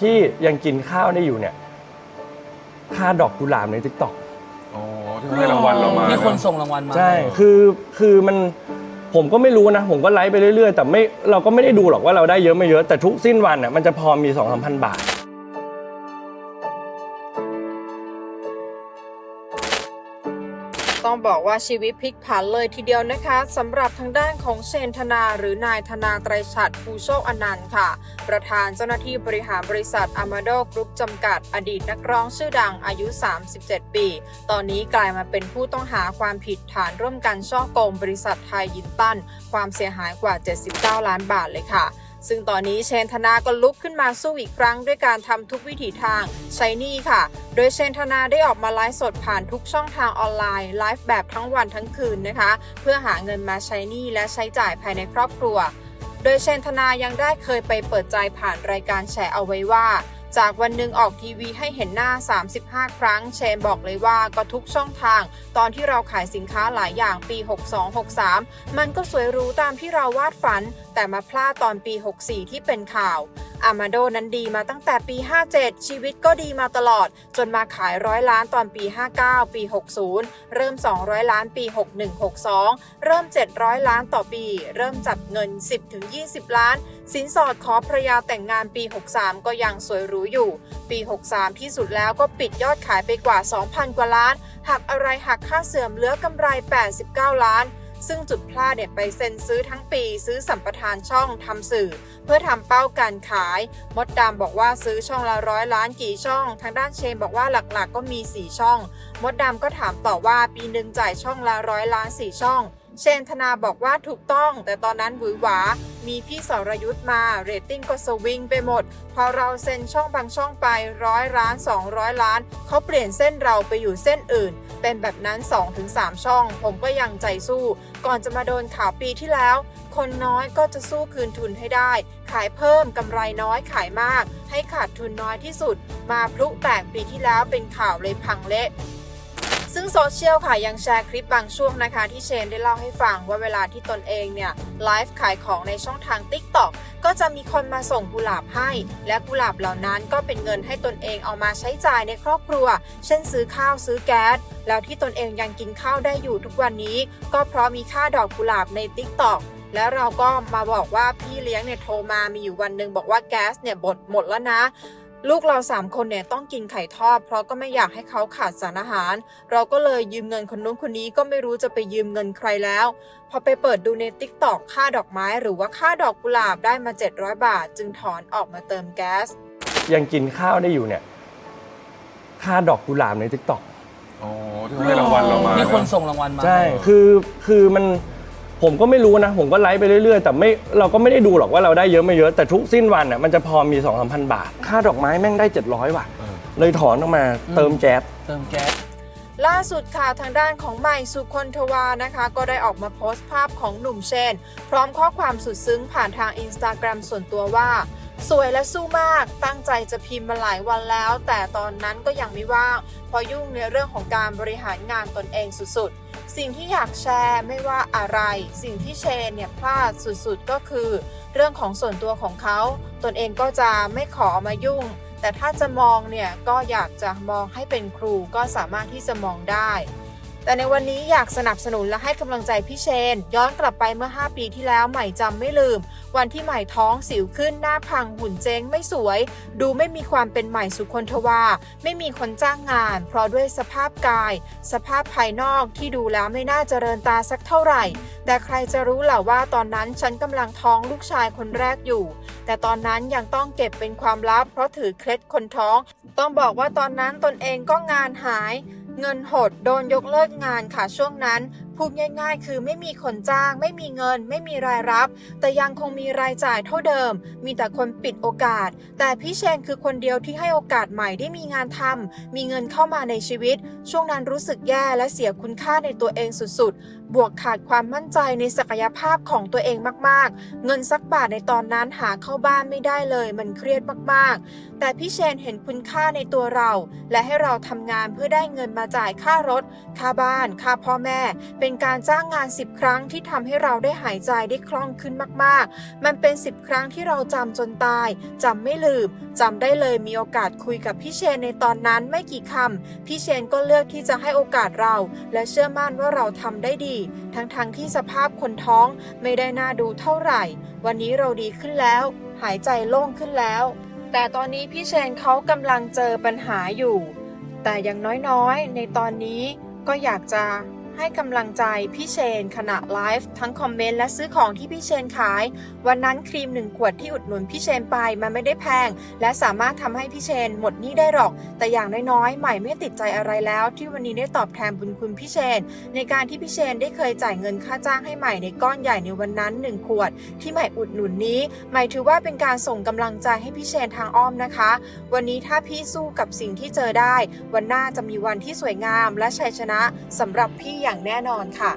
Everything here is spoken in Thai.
ที่ยังกินข้าวได้อยู่เนี่ย ค่าดอกกุหลาบในทิกตอกอ๋อที่เขาให้รางวัลเรามามีคนเยส่งรางวัลมาใช่คือคือมันผมก็ไม่รู้นะ ผมก็ไลฟ์ไปเรื่อยๆ แต่ไม่เราก็ไม่ได้ดูหรอกว่าเราได้เยอะไม่เยอะแต่ทุกสิ้นวันน่ะมันจะพอมี2องสามพันบาท ต้องบอกว่าชีวิตพลิกผันเลยทีเดียวนะคะสำหรับทางด้านของเชนธนาหรือนายธนาไตรฉัตรภูโชคอนันต์ค่ะ ประธานเจ้าหน้าที่บริหารบริษัทอามาโดกรุ๊ปจำกัด อดีตนักร้องชื่อดังอายุ 37 ปี ตอนนี้กลายมาเป็นผู้ต้องหาความผิดฐานร่วมกันช่อโกงบริษัทไทยยินตัน ความเสียหายกว่า 79 ล้านบาทเลยค่ะ ซึ่งตอนนี้เชนธนาก็ลุกขึ้นมาสู้อีกครั้งด้วยการทำทุกวิถีทางใช้นี้ค่ะ โดยเชนธนาได้ออกมาไลฟ์สดผ่านทุกช่องทางออนไลน์ไลฟ์แบบทั้งวันทั้งคืนนะคะ เพื่อหาเงินมาใช้นี้และใช้จ่ายภายในครอบครัว โดยเชนธนายังได้เคยไปเปิดใจผ่านรายการแฉเอาไว้ว่าจากวันหนึ่งออกทีวีให้เห็นหน้า 35 ครั้ง เชนบอกเลยว่าก็ทุกช่องทาง ตอนที่เราขายสินค้าหลายอย่างปี 62-63 มันก็สวยหรู้ตามที่เราวาดฝัน แต่มาพลาดตอนปี 64 ที่เป็นข่าวอามาโดนั้นดีมาตั้งแต่ปี 57 ชีวิตก็ดีมาตลอด จนมาขายร้อยล้านตอนปี 59 ปี 60 เริ่ม 200 ล้านปี 61-62 เริ่ม 700 ล้านต่อปี เริ่มจับเงิน 10-20 ล้าน สินสอดขอภรยาแต่งงานปี 63 ก็ยังสวยหรูอยู่ ปี 63 ที่สุดแล้วก็ปิดยอดขายไปกว่า 2,000 กว่าล้าน หักอะไรหักค่าเสื่อมเหลือกำไร 89 ล้าน ซึ่งจุดพลาดเนี่ยไปเซ็นซื้อทั้งปีซื้อสัมปทานช่องทำสื่อ เพื่อทำเป้าการขาย มดดำบอกว่าซื้อช่องละร้อยล้านกี่ช่อง ทางด้านเชนบอกว่าหลักๆ ก็มี 4 ช่อง มดดำก็ถามต่อว่าปีหนึ่งจ่ายช่องละร้อยล้าน 4 ช่อง เชนธนาบอกว่าถูกต้อง แต่ตอนนั้นหวือหวามีพี่สรยุทธ์มาเรตติ้งก็สวิงไปหมด พอเราเซ็นช่องบางช่องไปร้อยล้าน 200 ล้าน เขาเปลี่ยนเส้นเราไปอยู่เส้นอื่น เป็นแบบนั้น 2-3 ช่อง ผมก็ยังใจสู้ ก่อนจะมาโดนข่าวปีที่แล้ว คนน้อยก็จะสู้คืนทุนให้ได้ ขายเพิ่มกำไรน้อยขายมาก ให้ขาดทุนน้อยที่สุด มาพลุแตกปีที่แล้วเป็นข่าวเลยพังเละ ซึ่งโซเชียลค่ะยังแชร์คลิปบางช่วงนะคะ ที่เชนได้เล่าให้ฟังว่าเวลาที่ตนเองเนี่ยไลฟ์ขายของในช่องทาง t ิ k t o k ก็จะมีคนมาส่งกุหลาบให้ และกุหลาบเหล่านั้นก็เป็นเงินให้ตนเองเอามาใช้จ่ายในครอบครัว เช่นซื้อข้าวซื้อแก๊สแล้วที่ตนเองยังกินข้าวได้อยู่ทุกวันนี้ ก็เพราะมีค่าดอกกุหลาบใน t ิ k t o k แล้วเราก็มาบอกว่าพี่เลี้ยงเนี่ยโทรมามีอยู่วันหนึ่งบอกว่าแก๊สเนี่ยหมดหมดแล้วนะ ลูกเราสามคนเนี่ยต้องกินไข่ทอด เพราะก็ไม่อยากให้เขาขาดสารอาหาร เราก็เลยยืมเงินคนนู้นคนนี้ก็ไม่รู้จะไปยืมเงินใครแล้ว พอไปเปิดดูใน t ิ k t o k ค่าดอกไม้ หรือว่าค่าดอกกุหลาบได้มา 700 บาท จึงถอนออกมาเติมแก๊ส ยังกินข้าวได้อยู่เนี่ย ค่าดอกกุหลาบในทิกตอก อ๋อที่เขาให้รางวัลเรามามีมีคนส่งรางวัลมา ใช่ คือ คือมัน ผมก็ไม่รู้นะ ผมก็ไลฟ์ไปเรื่อยๆ แต่ไม่เราก็ไม่ได้ดูหรอกว่าเราได้เยอะไม่เยอะแต่ทุกสิ้นวันน่ะมันจะพอมี2องสามพันบาท ค่าดอกไม้แม่งได้ 700 ว่ะ เลยถอนออกมาเติมแก๊สเติมแก๊สล่าสุดค่ะทางด้านของใหม่สุคนทวานะคะ ก็ได้ออกมาโพสต์ภาพของหนุ่มเชน พร้อมข้อความสุดซึ้งผ่านทางอินสตาแกรมส่วนตัวว่า สวยและสู้มาก ตั้งใจจะพิมพ์มาหลายวันแล้ว แต่ตอนนั้นก็ยังไม่ว่างเพราะยุ่งในเรื่องของการบริหารงานตนเองสุดๆ สิ่งที่อยากแชร์ไม่ว่าอะไร สิ่งที่เชนเนี่ยพลาดสุดๆ ก็คือ เรื่องของส่วนตัวของเขา ตนเองก็จะไม่ขอมายุ่ง แต่ถ้าจะมองเนี่ยก็อยากจะมองให้เป็นครูก็สามารถที่จะมองได้ แต่ในวันนี้อยากสนับสนุนและให้กำลังใจพี่เชน ย้อนกลับไปเมื่อ 5 ปีที่แล้วใหม่จำไม่ลืม วันที่ใหม่ท้องสิวขึ้นหน้าพังหุ่นเจ๊งไม่สวย ดูไม่มีความเป็นใหม่สุคนทวา ไม่มีคนจ้างงาน เพราะด้วยสภาพกาย สภาพภายนอกที่ดูแล้วไม่น่าเจริญตาสักเท่าไหร่ แต่ใครจะรู้หล่ะว่าตอนนั้นฉันกำลังท้องลูกชายคนแรกอยู่ แต่ตอนนั้นยังต้องเก็บเป็นความลับ เพราะถือเคล็ดคนท้อง ต้องบอกว่าตอนนั้นตนเองก็งานหาย เงินหดโดนยกเลิกงานค่ะช่วงนั้นพูดง่ายๆ คือไม่มีคนจ้าง ไม่มีเงิน ไม่มีรายรับ แต่ยังคงมีรายจ่ายเท่าเดิม มีแต่คนปิดโอกาส แต่พี่เชนคือคนเดียวที่ให้โอกาสใหม่ได้มีงานทำมีเงินเข้ามาในชีวิต ช่วงนั้นรู้สึกแย่และเสียคุณค่าในตัวเองสุดๆ บวกขาดความมั่นใจในศักยภาพของตัวเองมากๆ เงินสักบาทในตอนนั้นหาเข้าบ้านไม่ได้เลย มันเครียดมากๆ แต่พี่เชนเห็นคุณค่าในตัวเรา และให้เราทำงานเพื่อได้เงินมาจ่ายค่ารถ ค่าบ้าน ค่าพ่อแม่เป็นการจ้างงาน 10 ครั้งที่ทำให้เราได้หายใจได้คล่องขึ้นมากๆ มันเป็น 10 ครั้งที่เราจำจนตายจำไม่ลืมจำได้เลยมีโอกาสคุยกับพี่เชนในตอนนั้นไม่กี่คำพี่เชนก็เลือกที่จะให้โอกาสเรา และเชื่อมั่นว่าเราทำได้ดี ทั้งๆทที่สภาพคนท้องไม่ได้น่าดูเท่าไหร่ วันนี้เราดีขึ้นแล้ว หายใจโล่งขึ้นแล้ว แต่ตอนนี้พี่เชนเขากำลังเจอปัญหาอยู่ แต่อย่างน้อยๆ ในตอนนี้ก็อยากจะ ให้กำลังใจพี่เชน ขณะไลฟ์ทั้งคอมเมนต์และซื้อของที่พี่เชนขาย วันนั้นครีมหนึ่งขวดที่อุดหนุนพี่เชนไปมันไม่ได้แพง และสามารถทำให้พี่เชนหมดหนี้ได้หรอก แต่อย่างน้อยๆ ใหม่ไม่ติดใจอะไรแล้ว ที่วันนี้ได้ตอบแทนบุญคุณพี่เชน ในการที่พี่เชนได้เคยจ่ายเงินค่าจ้างให้ใหม่ในก้อนใหญ่ในวันนั้นหนึ่งขวด ที่ใหม่อุดหนุนนี้ ใหม่ถือว่าเป็นการส่งกำลังใจให้พี่เชนทางอ้อมนะคะ วันนี้ถ้าพี่สู้กับสิ่งที่เจอได้ วันหน้าจะมีวันที่สวยงาม และชัยชนะสำหรับพี่อย่างแน่นอนค่ะ